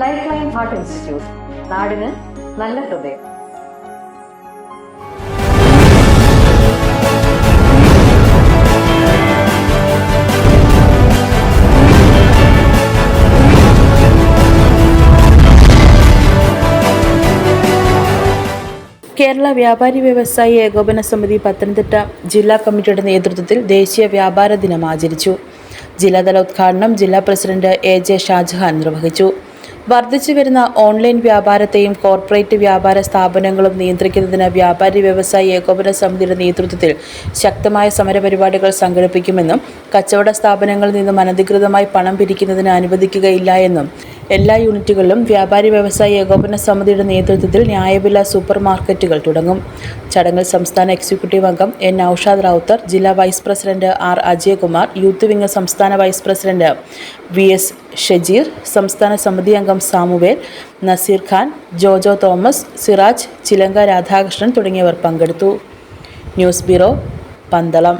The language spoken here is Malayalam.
ലൈഫ് ലൈൻ ഹാർട്ട് ഇൻസ്റ്റിറ്റ്യൂട്ട് നാടിന് നല്ല ഹൃദയം. കേരള വ്യാപാരി വ്യവസായി ഏകോപന സമിതി പത്തനംതിട്ട ജില്ലാ കമ്മിറ്റിയുടെ നേതൃത്വത്തിൽ ദേശീയ വ്യാപാര ദിനം ആചരിച്ചു. ജില്ലാതല ഉദ്ഘാടനം ജില്ലാ പ്രസിഡന്റ് എ ജെ ഷാജഹാൻ നിർവഹിച്ചു. വർദ്ധിച്ചു വരുന്ന ഓൺലൈൻ വ്യാപാരത്തെയും കോർപ്പറേറ്റ് വ്യാപാര സ്ഥാപനങ്ങളും നിയന്ത്രിക്കുന്നതിന് വ്യാപാരി വ്യവസായി ഏകോപന സമിതിയുടെ നേതൃത്വത്തിൽ ശക്തമായ സമരപരിപാടികൾ സംഘടിപ്പിക്കുമെന്നും കച്ചവട സ്ഥാപനങ്ങളിൽ നിന്നും അനധികൃതമായി പണം പിരിക്കുന്നതിന് അനുവദിക്കുകയില്ല എന്നും എല്ലാ യൂണിറ്റുകളിലും വ്യാപാരി വ്യവസായ ഏകോപന സമിതിയുടെ നേതൃത്വത്തിൽ ന്യായവില സൂപ്പർ മാർക്കറ്റുകൾ തുടങ്ങും. ചടങ്ങിൽ സംസ്ഥാന എക്സിക്യൂട്ടീവ് അംഗം എൻ ഔഷാദ് റാവുത്തർ ജില്ലാ vice president R Ajayakumar youth wing സംസ്ഥാന vice president V S Shajeer സംസ്ഥാന സമിതി അംഗം സാമുവേൽ നസീർ ഖാൻ ജോജോ തോമസ് സിറാജ് ചിലങ്ക രാധാകൃഷ്ണൻ തുടങ്ങിയവർ പങ്കെടുത്തു. News bureau Pandalam.